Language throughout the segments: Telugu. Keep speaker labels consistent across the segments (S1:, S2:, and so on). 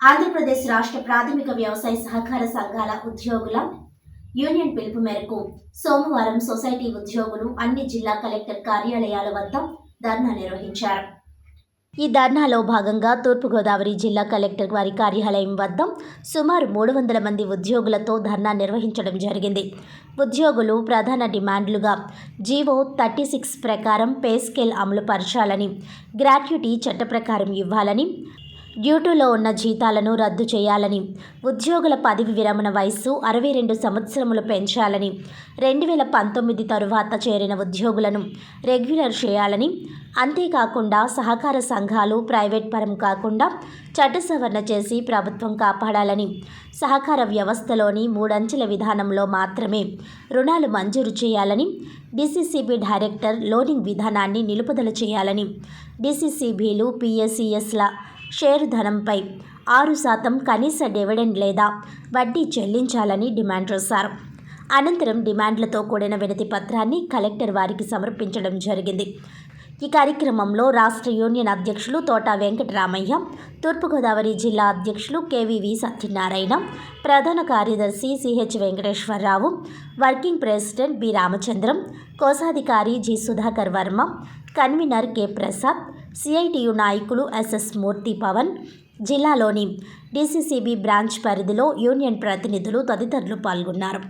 S1: ఆంధ్రప్రదేశ్ రాష్ట్ర ప్రాథమిక వ్యవసాయ సహకార సంఘాల ఉద్యోగుల యూనియన్ పిలుపు మేరకు సోమవారం సొసైటీ ఉద్యోగులు అన్ని జిల్లా కలెక్టర్ కార్యాలయాల వద్ద ధర్నా నిర్వహించారు. ఈ ధర్నాలో భాగంగా తూర్పుగోదావరి జిల్లా కలెక్టర్ వారి కార్యాలయం వద్ద సుమారు మూడు వందల మంది ఉద్యోగులతో ధర్నా నిర్వహించడం జరిగింది. ఉద్యోగులు ప్రధాన డిమాండ్లుగా జీవో థర్టీ సిక్స్ ప్రకారం పే స్కేల్ అమలుపరచాలని గ్రాట్యుటీ చట్ట ప్రకారం ఇవ్వాలని డ్యూటీలో ఉన్న జీతాలను రద్దు చేయాలని ఉద్యోగుల పదవి విరమణ వయస్సు అరవై రెండు సంవత్సరములు పెంచాలని రెండు వేల పంతొమ్మిది తరువాత చేరిన ఉద్యోగులను రెగ్యులర్ చేయాలని అంతేకాకుండా సహకార సంఘాలు ప్రైవేట్ పరం కాకుండా చట్ట సవరణ చేసి ప్రభుత్వం కాపాడాలని సహకార వ్యవస్థలోని మూడంచెల విధానంలో మాత్రమే రుణాలు మంజూరు చేయాలని డిసిసిబి డైరెక్టర్ లోనింగ్ విధానాన్ని నిలుపుదల చేయాలని డిసిసిబిలు పిఎస్సిఎస్ల షేరు ధనంపై ఆరు శాతం కనీస డివిడెండ్ లేదా వడ్డీ చెల్లించాలని డిమాండ్ చేశారు. అనంతరం డిమాండ్లతో కూడిన వినతి పత్రాన్ని కలెక్టర్ వారికి సమర్పించడం జరిగింది. ఈ కార్యక్రమంలో రాష్ట్ర యూనియన్ అధ్యక్షులు తోట వెంకటరామయ్య తూర్పుగోదావరి జిల్లా అధ్యక్షులు కేవీవి సత్యనారాయణ ప్రధాన కార్యదర్శి CH Venkateswararao working president B Ramachandram కోశాధికారి G Sudhakar Varma convener K Prasad CITU నాయకులు ఎస్ఎస్ మూర్తి పవన్ జిల్లాలోని డిసిసిబి బ్రాంచ్ పరిధిలో యూనియన్ ప్రతినిధులు తదితరులు పాల్గొన్నారు.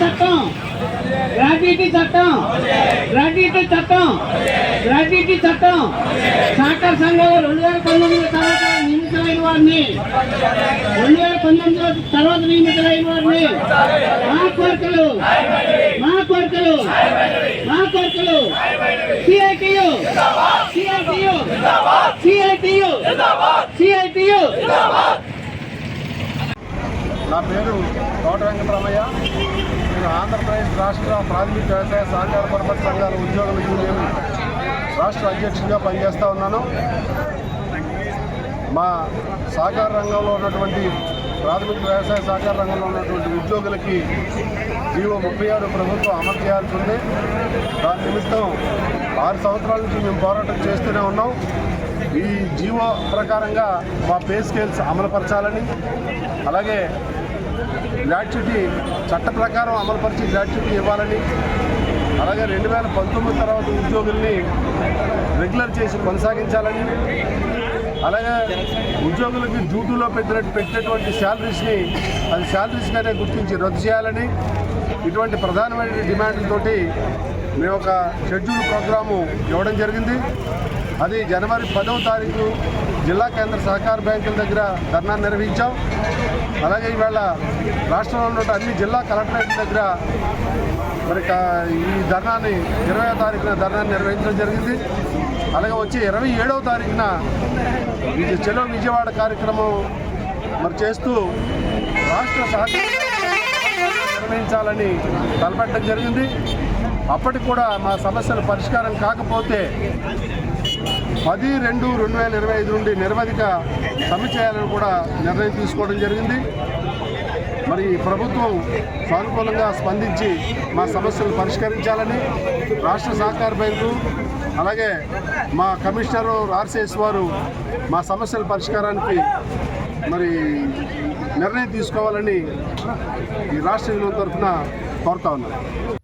S2: చట్టం చట్టం చట్టం. గ్రాడ్యుయేటీ చట్టం. సహకార సంఘాలు రెండు వేల పంతొమ్మిది తర్వాత నియమితులైన వారిని. రెండు వేల పంతొమ్మిది తర్వాత నియమితులైన వారిని. మా కోరికలు మా కోరికలు మా కోరికలు. CITU CITU CITU CITU.
S3: నా పేరు తోట వెంకటరామయ్య. నేను ఆంధ్రప్రదేశ్ రాష్ట్ర ప్రాథమిక వ్యవసాయ సహకార పరపతి సంఘాల ఉద్యోగుల యూనియన్ రాష్ట్ర అధ్యక్షుడిగా పనిచేస్తూ ఉన్నాను. మా సహకార రంగంలో ఉన్నటువంటి ప్రాథమిక వ్యవసాయ సహకార రంగంలో ఉన్నటువంటి ఉద్యోగులకి జీవో ముప్పై ఆరు ప్రభుత్వం అమలు చేయాల్సి ఉంది దాని నిమిత్తం ఆరు సంవత్సరాల నుంచి మేము పోరాటం చేస్తూనే ఉన్నాం. ఈ జీవో ప్రకారంగా మా పే స్కేల్స్ అమలుపరచాలని అలాగే గ్రాట్యుటీ చట్ట ప్రకారం అమలుపరిచి గ్రాట్యుటీ ఇవ్వాలని అలాగే రెండు వేల పంతొమ్మిది తర్వాత ఉద్యోగుల్ని రెగ్యులర్ చేసి కొనసాగించాలని అలాగే ఉద్యోగులకి డ్యూటీలో పెట్టినట్టు పెట్టినటువంటి శాలరీస్ని అది శాలరీస్గానే గుర్తించి రద్దు చేయాలని ఇటువంటి ప్రధానమైన డిమాండ్లతోటి మేము ఒక షెడ్యూల్ ప్రోగ్రాము ఇవ్వడం జరిగింది. అది జనవరి పదవ తారీఖు జిల్లా కేంద్ర సహకార బ్యాంకుల దగ్గర ధర్నా నిర్వహించాం. అలాగే ఇవాళ రాష్ట్రంలో ఉన్న అన్ని జిల్లా కలెక్టరేట్ దగ్గర మరి కా- ఈ ధర్నాన్ని ఇరవై తారీఖున ధర్నాన్ని నిర్వహించడం జరిగింది. అలాగే వచ్చే ఇరవై ఏడవ తారీఖున చెలో విజయవాడ కార్యక్రమం మరి చేస్తూ రాష్ట్ర సహకార నిర్వహించాలని తలపెట్టడం జరిగింది. అప్పటికి కూడా మా సమస్యలు పరిష్కారం కాకపోతే పది రెండు రెండు వేల ఇరవై ఐదు నుండి నిరవధిక సమ్మె చేయాలని కూడా నిర్ణయం తీసుకోవడం జరిగింది. మరి ప్రభుత్వం సానుకూలంగా స్పందించి మా సమస్యలు పరిష్కరించాలని రాష్ట్ర సహకార బ్యాంకు అలాగే మా కమిషనరు ఆర్సిఎస్ వారు మా సమస్యల పరిష్కారానికి మరి నిర్ణయం తీసుకోవాలని ఈ రాష్ట్ర యూనియన్ తరఫున కోరుతా ఉన్నాను